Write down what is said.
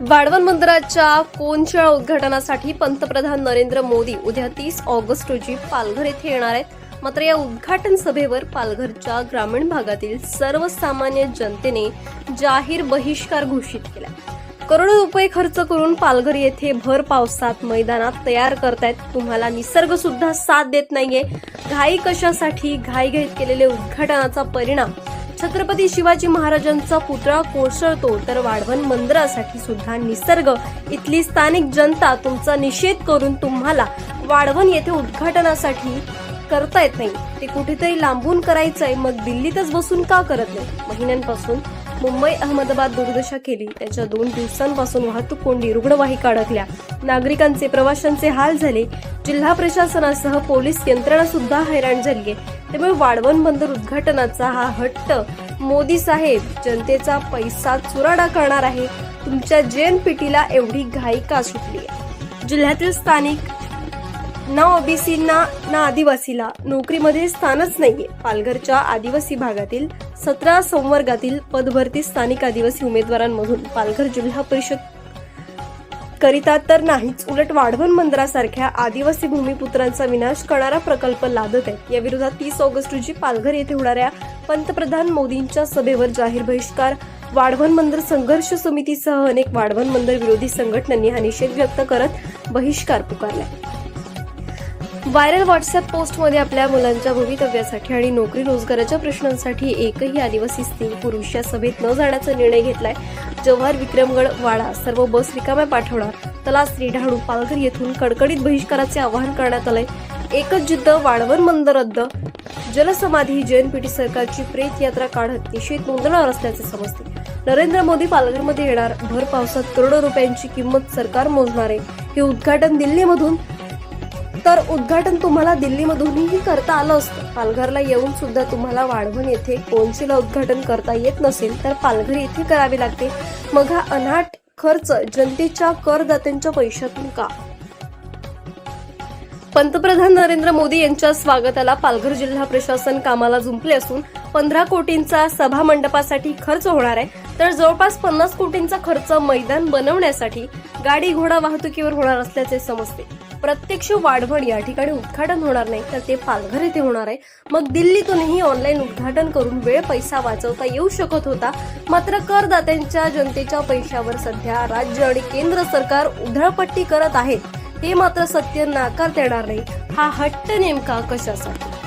वाढवण मंदिराच्या कोनशिळा उद्घाटनासाठी पंतप्रधान नरेंद्र मोदी उद्या तीस ऑगस्ट रोजी पालघर येथे येणार आहेत. मात्र या उद्घाटन सभेवर पालघरच्या ग्रामीण भागातील सर्वसामान्य जनतेने जाहीर बहिष्कार घोषित केला. करोडो रुपये खर्च करून पालघर येथे भर पावसात मैदानात तयार करतायत. तुम्हाला निसर्ग सुद्धा साथ देत नाहीये. घाई कशासाठी घाई घाईत केलेले उद्घाटनाचा परिणाम छत्रपती शिवाजी महाराजांचा पुतळा कोसळतो तर वाढवण मंदिरासाठी सुद्धा निसर्ग इथली स्थानिक जनता तुमचा निषेध करून तुम्हाला वाढवण येथे उद्घाटनासाठी करता येत नाही. ते कुठेतरी लांबून करायचंय मग दिल्लीतच बसून का करत नाही? महिन्यांपासून मुंबई अहमदाबाद दुर्दशा केली. त्याच्या दोन दिवसांपासून वाहतूक कोंडी रुग्णवाहिका अडकल्या. नागरिकांचे प्रवाशांचे हाल झाले. जिल्हा प्रशासनासह पोलीस यंत्रणा सुद्धा हैराण झाली आहे त्यामुळे वाढवण बंदर उद्घाटनाचा हा हट्ट मोदी साहेब जनतेचा पैसा चुराडा करणार आहे. तुमच्या जेएनपीटीला एवढी घाई का सुटली? आहे जिल्ह्यातील स्थानिक ना ओबीसींना ना आदिवासीला नोकरीमध्ये स्थानच नाहीये. पालघरच्या आदिवासी भागातील सतरा संवर्गातील पदभरती स्थानिक आदिवासी उमेदवारांमधून पालघर जिल्हा परिषद करिता तर नाहीच उलट वाढवण मंदिरासारख्या आदिवासी भूमिपुत्रांचा विनाश करणारा प्रकल्प लादत आहे या विरोधात तीस ऑगस्ट रोजी पालघर येथे होणाऱ्या पंतप्रधान मोदींच्या सभेवर जाहीर बहिष्कार वाढवण मंदिर संघर्ष समितीसह अनेक वाढवण मंदिर विरोधी संघटनांनी हा निषेध व्यक्त करत बहिष्कार पुकारलाय व्हायरल व्हॉट्सअप पोस्टमध्ये आपल्या मुलांच्या भवितव्यासाठी आणि नोकरी रोजगाराच्या प्रश्नांसाठी एकही आदिवासी स्त्री पुरुष या सभेत न जाण्याचा निर्णय घेतलाय. जव्हार विक्रमगड वाडा सर्व बस रिकाम्या पाठवणार. तलासरी डहाणू पालघर येथून कडकडीत बहिष्काराचे आवाहन करण्यात आलंय. एकच जिद्द वाढवण मंद रद्द. जलसमाधी जैनपीठी सरकारची प्रेत यात्रा काढत निषेध नोंदवणार असल्याचे समजते. नरेंद्र मोदी पालघरमध्ये येणार. भर पावसात करोडो रुपयांची किंमत सरकार मोजणार आहे. हे उद्घाटन दिल्लीमधून तर उद्घाटन तुम्हाला दिल्लीमधूनही करता आलं असतं. पालघरला येऊन सुद्धा तुम्हाला वाढवण येथे कोनशिला उद्घाटन करता येत नसेल तर पालघर येथे करावे लागते. मग हा अनाट खर्च जनतेच्या करदात्यांच्या पैशातून का? पंतप्रधान नरेंद्र मोदी यांच्या स्वागताला पालघर जिल्हा प्रशासन कामाला जुंपले असून पंधरा कोटींचा सभा मंडपासाठी खर्च होणार आहे. तर जवळपास पन्नास कोटींचा खर्च मैदान बनवण्यासाठी गाडी घोडा वाहतुकीवर होणार असल्याचे समजते. प्रत्यक्ष वाढवण या ठिकाणी उद्घाटन होणार नाही तर ते पालघर येथे होणार आहे. मग दिल्लीतूनही ऑनलाईन उद्घाटन करून वेळ पैसा वाचवता येऊ शकत होता. मात्र करदात्यांच्या जनतेच्या पैशावर सध्या राज्य आणि केंद्र सरकार उधळपट्टी करत आहेत. हे मात्र सत्य नाकारता येणार नाही. हा हट्ट नेमका कशासाठी?